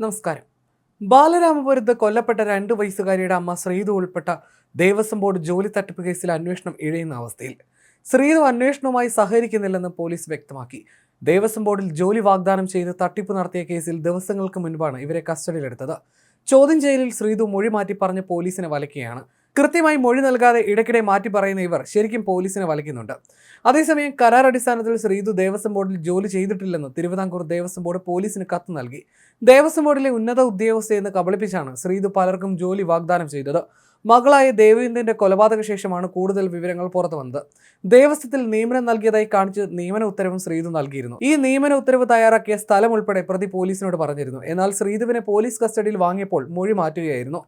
നമസ്കാരം. ബാലരാമപുരത്ത് കൊല്ലപ്പെട്ട രണ്ട് വയസ്സുകാരിയുടെ അമ്മ ശ്രീതു ഉൾപ്പെട്ട ദേവസ്വം ബോർഡ് ജോലി തട്ടിപ്പ് കേസിൽ അന്വേഷണം ഇഴയുന്ന അവസ്ഥയിൽ ശ്രീതു അന്വേഷണവുമായി സഹകരിക്കുന്നില്ലെന്ന് പോലീസ് വ്യക്തമാക്കി. ദേവസ്വം ബോർഡിൽ ജോലി വാഗ്ദാനം ചെയ്ത് തട്ടിപ്പ് നടത്തിയ കേസിൽ ദിവസങ്ങൾക്ക് മുൻപാണ് ഇവരെ കസ്റ്റഡിയിലെടുത്തത്. ചോദ്യം ചെയ്യലിൽ ശ്രീതു മൊഴി മാറ്റി പറഞ്ഞ് പോലീസിനെ വലയ്ക്കുകയാണ് കൃത്യമായി മൊഴി നൽകാതെ ഇടയ്ക്കിടെ മാറ്റി പറയുന്ന ഇവർ ശരിക്കും പോലീസിനെ വലയ്ക്കുന്നുണ്ട്. അതേസമയം കരാർ അടിസ്ഥാനത്തിൽ ശ്രീതു ദേവസ്വം ബോർഡിൽ ജോലി ചെയ്തിട്ടില്ലെന്ന് തിരുവിതാംകൂർ ദേവസ്വം ബോർഡ് പോലീസിന് കത്ത് നൽകി. ദേവസ്വം ബോർഡിലെ ഉന്നത ഉദ്യോഗസ്ഥയെന്ന് കബളിപ്പിച്ചാണ് ശ്രീതു പലർക്കും ജോലി വാഗ്ദാനം ചെയ്തത്. മകളായ ദേവേന്ദ്രന്റെ കൊലപാതക ശേഷമാണ് കൂടുതൽ വിവരങ്ങൾ പുറത്തു വന്നത്. ദേവസ്വത്തിൽ നിയമനം നൽകിയതായി കാണിച്ച് നിയമന ഉത്തരവും ശ്രീതു നൽകിയിരുന്നു. ഈ നിയമന ഉത്തരവ് തയ്യാറാക്കിയ സ്ഥലം ഉൾപ്പെടെ പ്രതി പോലീസിനോട് പറഞ്ഞിരുന്നു. എന്നാൽ ശ്രീതുവിനെ പോലീസ് കസ്റ്റഡിയിൽ വാങ്ങിയപ്പോൾ മൊഴി മാറ്റുകയായിരുന്നു.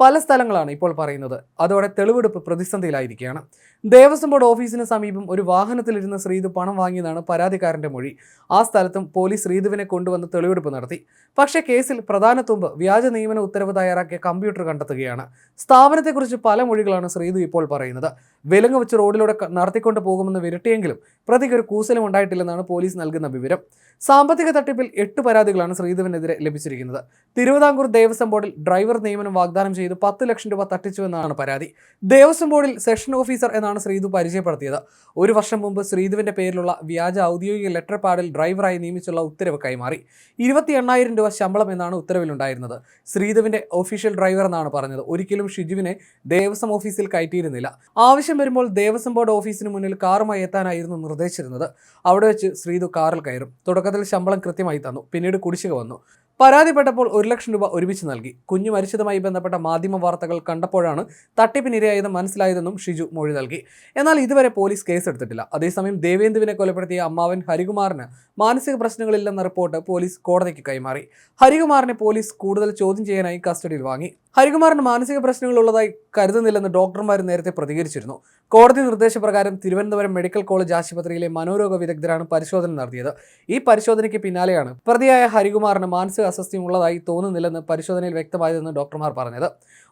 പല സ്ഥലങ്ങളാണ് ഇപ്പോൾ പറയുന്നത്. അതോടെ തെളിവെടുപ്പ് പ്രതിസന്ധിയിലായിരിക്കുകയാണ്. ദേവസ്വം ബോർഡ് ഓഫീസിന് സമീപം ഒരു വാഹനത്തിലിരുന്ന് ശ്രീതു പണം വാങ്ങിയതാണ് പരാതിക്കാരന്റെ മൊഴി. ആ സ്ഥലത്തും പോലീസ് ശ്രീതുവിനെ കൊണ്ടുവന്ന് തെളിവെടുപ്പ് നടത്തി. പക്ഷേ കേസിൽ പ്രധാന തുമ്പ് വ്യാജ നിയമന ഉത്തരവ് തയ്യാറാക്കിയ കമ്പ്യൂട്ടർ കണ്ടെത്തുകയാണ്. സ്ഥാപനത്തെക്കുറിച്ച് പല മൊഴികളാണ് ശ്രീതു ഇപ്പോൾ പറയുന്നത്. വിലങ്ങ് വെച്ച് റോഡിലൂടെ നടത്തിക്കൊണ്ട് പോകുമെന്ന് വിരട്ടിയെങ്കിലും പ്രതിക്ക് ഒരു കൂസലും ഉണ്ടായിട്ടില്ലെന്നാണ് പോലീസ് നൽകുന്ന വിവരം. സാമ്പത്തിക തട്ടിപ്പിൽ എട്ട് പരാതികളാണ് ശ്രീധുവിനെതിരെ ലഭിച്ചിരിക്കുന്നത്. തിരുവിതാംകൂർ ദേവസ്വം ബോർഡിൽ ഡ്രൈവർ നിയമനം വാഗ്ദാനം ചെയ്ത് പത്ത് ലക്ഷം രൂപ തട്ടിച്ചുവെന്നാണ് പരാതി. ദേവസ്വം ബോർഡിൽ സെഷൻ ഓഫീസർ എന്നാണ് ശ്രീതു പരിചയപ്പെടുത്തിയത്. ഒരു വർഷം മുമ്പ് ശ്രീധുവിന്റെ പേരിലുള്ള വ്യാജ ഔദ്യോഗിക ലെറ്റർ പാഡിൽ ഡ്രൈവറായി നിയമിച്ചുള്ള ഉത്തരവ് കൈമാറി. ഇരുപത്തി എണ്ണായിരം രൂപ ശമ്പളം എന്നാണ് ഉത്തരവിലുണ്ടായിരുന്നത്. ശ്രീധുവിന്റെ ഒഫീഷ്യൽ ഡ്രൈവർ എന്നാണ് പറഞ്ഞത്. ഒരിക്കലും ഷിജുവിനെ ദേവസ്വം ഓഫീസിൽ കയറ്റിയിരുന്നില്ല. ആവശ്യം വരുമ്പോൾ ദേവസ്വം ബോർഡ് ഓഫീസിന് മുന്നിൽ കാറുമായി എത്താനായിരുന്നു നിർദ്ദേശിച്ചിരുന്നത്. അവിടെ വെച്ച് ശ്രീതു കാറിൽ കയറും. തുടക്കത്തിൽ ശമ്പളം കൃത്യമായി തന്നു. പിന്നീട് കുടിശ്ശിക വന്നു. പരാതിപ്പെട്ടപ്പോൾ ഒരു ലക്ഷം രൂപ ഒരുമിച്ച് നൽകി. കുഞ്ഞു മരിച്ചതുമായി ബന്ധപ്പെട്ട മാധ്യമ വാർത്തകൾ കണ്ടപ്പോഴാണ് തട്ടിപ്പിനിരയായത് മനസ്സിലായതെന്നും ഷിജു മൊഴി നൽകി. എന്നാൽ ഇതുവരെ പോലീസ് കേസെടുത്തിട്ടില്ല. അതേസമയം ദേവേന്ദുവിനെ കൊലപ്പെടുത്തിയ അമ്മാവൻ ഹരികുമാറിന് മാനസിക പ്രശ്നങ്ങളില്ലെന്ന റിപ്പോർട്ട് പോലീസ് കോടതിക്ക് കൈമാറി. ഹരികുമാറിനെ പോലീസ് കൂടുതൽ ചോദ്യം ചെയ്യാനായി കസ്റ്റഡിയിൽ വാങ്ങി. ഹരികുമാറിന് മാനസിക പ്രശ്നങ്ങളുള്ളതായി കരുതുന്നില്ലെന്ന് ഡോക്ടർമാർ നേരത്തെ പ്രതികരിച്ചിരുന്നു. കോടതി നിർദ്ദേശപ്രകാരം തിരുവനന്തപുരം മെഡിക്കൽ കോളേജ് ആശുപത്രിയിലെ മനോരോഗ വിദഗ്ധരാണ് പരിശോധന നടത്തിയത്. ഈ പരിശോധനയ്ക്ക് പിന്നാലെയാണ് പ്രതിയായ ഹരികുമാറിന് മാനസിക അസ്വസ്ഥ്യം ഉള്ളതായി തോന്നുന്നില്ലെന്ന് പരിശോധനയിൽ വ്യക്തമായതെന്ന് ഡോക്ടർമാർ പറഞ്ഞത്.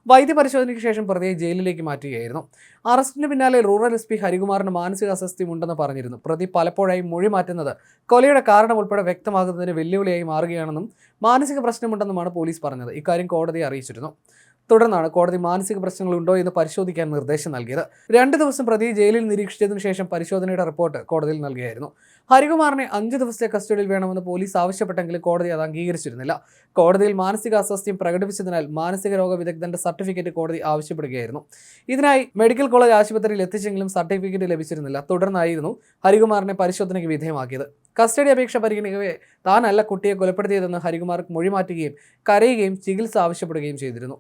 വൈദ്യപരിശോധനയ്ക്ക് ശേഷം പ്രതിയെ ജയിലിലേക്ക് മാറ്റുകയായിരുന്നു. അറസ്റ്റിന് പിന്നാലെ റൂറൽ എസ് പി ഹരികുമാറിന് മാനസിക അസ്വസ്ഥ്യം ഉണ്ടെന്ന് പറഞ്ഞിരുന്നു. പ്രതി പലപ്പോഴായി മൊഴി മാറ്റുന്നത് കൊലയുടെ കാരണം ഉൾപ്പെടെ വ്യക്തമാകുന്നതിന് വെല്ലുവിളിയായി മാറുകയാണെന്നും മാനസിക പ്രശ്നമുണ്ടെന്നുമാണ് പോലീസ് പറഞ്ഞത്. ഇക്കാര്യം കോടതിയെ അറിയിച്ചിരുന്നു. തുടർന്നാണ് കോടതി മാനസിക പ്രശ്നങ്ങൾ ഉണ്ടോ എന്ന് പരിശോധിക്കാൻ നിർദ്ദേശം നൽകിയത്. രണ്ട് ദിവസം പ്രതി ജയിലിൽ നിരീക്ഷിച്ചതിനു ശേഷം പരിശോധനയുടെ റിപ്പോർട്ട് കോടതിയിൽ നൽകിയായിരുന്നു. ഹരികുമാറിനെ അഞ്ച് ദിവസത്തെ കസ്റ്റഡിയിൽ വേണമെന്ന് പോലീസ് ആവശ്യപ്പെട്ടെങ്കിലും കോടതി അത് അംഗീകരിച്ചിരുന്നില്ല. കോടതിയിൽ മാനസിക അസ്വസ്ഥ്യം പ്രകടിപ്പിച്ചതിനാൽ മാനസിക രോഗ വിദഗ്ധന്റെ സർട്ടിഫിക്കറ്റ് കോടതി ആവശ്യപ്പെടുകയായിരുന്നു. ഇതിനായി മെഡിക്കൽ കോളേജ് ആശുപത്രിയിൽ എത്തിച്ചെങ്കിലും സർട്ടിഫിക്കറ്റ് ലഭിച്ചിരുന്നില്ല. തുടർന്നായിരുന്നു ഹരികുമാറിനെ പരിശോധനയ്ക്ക് വിധേയമാക്കിയത്. കസ്റ്റഡി അപേക്ഷ പരിഗണിക്കവേ താനല്ല കുട്ടിയെ കൊലപ്പെടുത്തിയതെന്ന് ഹരികുമാർ മൊഴിമാറ്റുകയും കരയുകയും ചികിത്സ ആവശ്യപ്പെടുകയും ചെയ്തിരുന്നു.